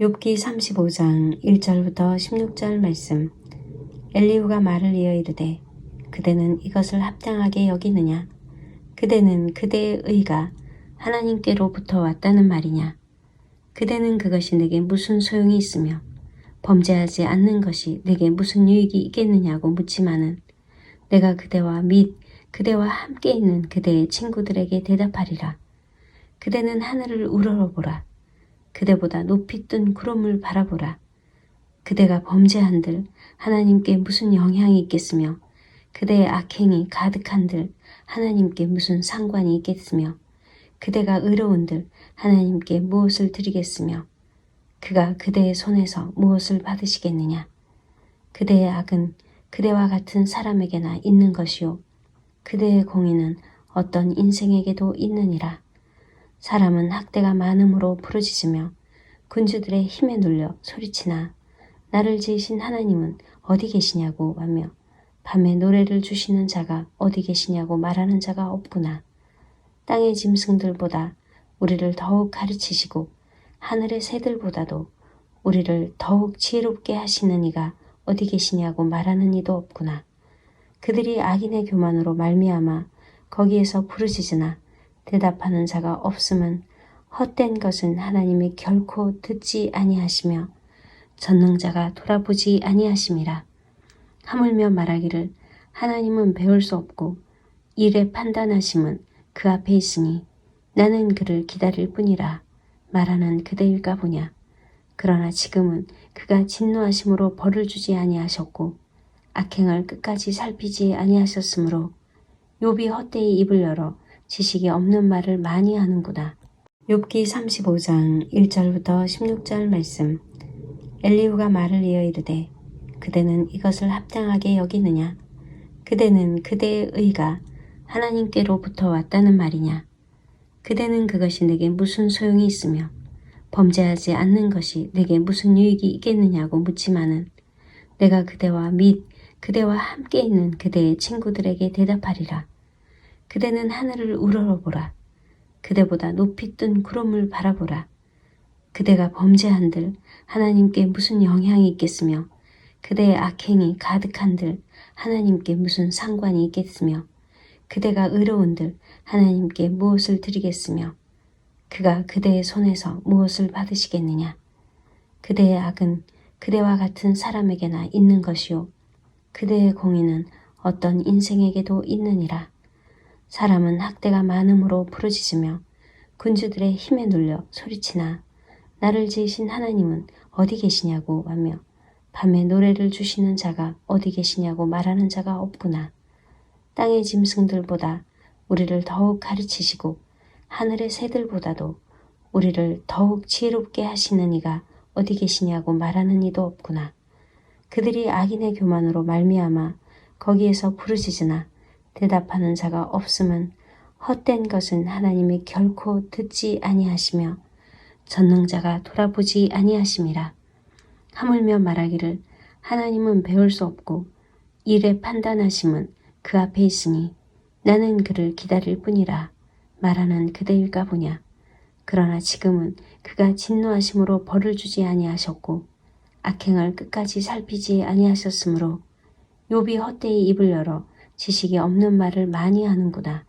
욥기 35장 1절부터 16절 말씀. 엘리후가 말을 이어 이르되 그대는 이것을 합당하게 여기느냐? 그대는 그대의 의가 하나님께로부터 왔다는 말이냐? 그대는 그것이 내게 무슨 소용이 있으며 범죄하지 않는 것이 내게 무슨 유익이 있겠느냐고 묻지만은 내가 그대와 및 그대와 함께 있는 그대의 친구들에게 대답하리라. 그대는 하늘을 우러러보라 그대보다 높이 뜬 구름을 바라보라. 그대가 범죄한들 하나님께 무슨 영향이 있겠으며 그대의 악행이 가득한들 하나님께 무슨 상관이 있겠으며 그대가 의로운들 하나님께 무엇을 드리겠으며 그가 그대의 손에서 무엇을 받으시겠느냐. 그대의 악은 그대와 같은 사람에게나 있는 것이요. 그대의 공의는 어떤 인생에게도 있느니라. 사람은 학대가 많음으로 부르짖으며 군주들의 힘에 눌려 소리치나 나를 지으신 하나님은 어디 계시냐고 하며 밤에 노래를 주시는 자가 어디 계시냐고 말하는 자가 없구나. 땅의 짐승들보다 우리를 더욱 가르치시고 하늘의 새들보다도 우리를 더욱 지혜롭게 하시는 이가 어디 계시냐고 말하는 이도 없구나. 그들이 악인의 교만으로 말미암아 거기에서 부르짖으나 대답하는 자가 없음은 헛된 것은 하나님이 결코 듣지 아니하시며 전능자가 돌아보지 아니하심이라. 하물며 말하기를 하나님은 배울 수 없고 일의 판단하심은 그 앞에 있으니 나는 그를 기다릴 뿐이라 말하는 그대일까 보냐. 그러나 지금은 그가 진노하심으로 벌을 주지 아니하셨고 악행을 끝까지 살피지 아니하셨으므로 욥이 헛되이 입을 열어 지식이 없는 말을 많이 하는구나. 욥기 35장 1절부터 16절 말씀 엘리후가 말을 이어 이르되 그대는 이것을 합당하게 여기느냐 그대는 그대의 의가 하나님께로부터 왔다는 말이냐 그대는 그것이 내게 무슨 소용이 있으며 범죄하지 않는 것이 내게 무슨 유익이 있겠느냐고 묻지만은 내가 그대와 및 그대와 함께 있는 그대의 친구들에게 대답하리라. 그대는 하늘을 우러러보라. 그대보다 높이 뜬 구름을 바라보라. 그대가 범죄한들 하나님께 무슨 영향이 있겠으며 그대의 악행이 가득한들 하나님께 무슨 상관이 있겠으며 그대가 의로운들 하나님께 무엇을 드리겠으며 그가 그대의 손에서 무엇을 받으시겠느냐. 그대의 악은 그대와 같은 사람에게나 있는 것이요. 그대의 공의는 어떤 인생에게도 있느니라. 사람은 학대가 많음으로 부르짖으며 군주들의 힘에 눌려 소리치나 나를 지으신 하나님은 어디 계시냐고 하며 밤에 노래를 주시는 자가 어디 계시냐고 말하는 자가 없구나. 땅의 짐승들보다 우리를 더욱 가르치시고 하늘의 새들보다도 우리를 더욱 지혜롭게 하시는 이가 어디 계시냐고 말하는 이도 없구나. 그들이 악인의 교만으로 말미암아 거기에서 부르짖으나 대답하는 자가 없음은 헛된 것은 하나님이 결코 듣지 아니하시며 전능자가 돌아보지 아니하심이라. 하물며 말하기를 하나님은 배울 수 없고 일의 판단하심은 그 앞에 있으니 나는 그를 기다릴 뿐이라 말하는 그대일까 보냐. 그러나 지금은 그가 진노하심으로 벌을 주지 아니하셨고 악행을 끝까지 살피지 아니하셨으므로 욥이 헛되이 입을 열어 지식이 없는 말을 많이 하는구나.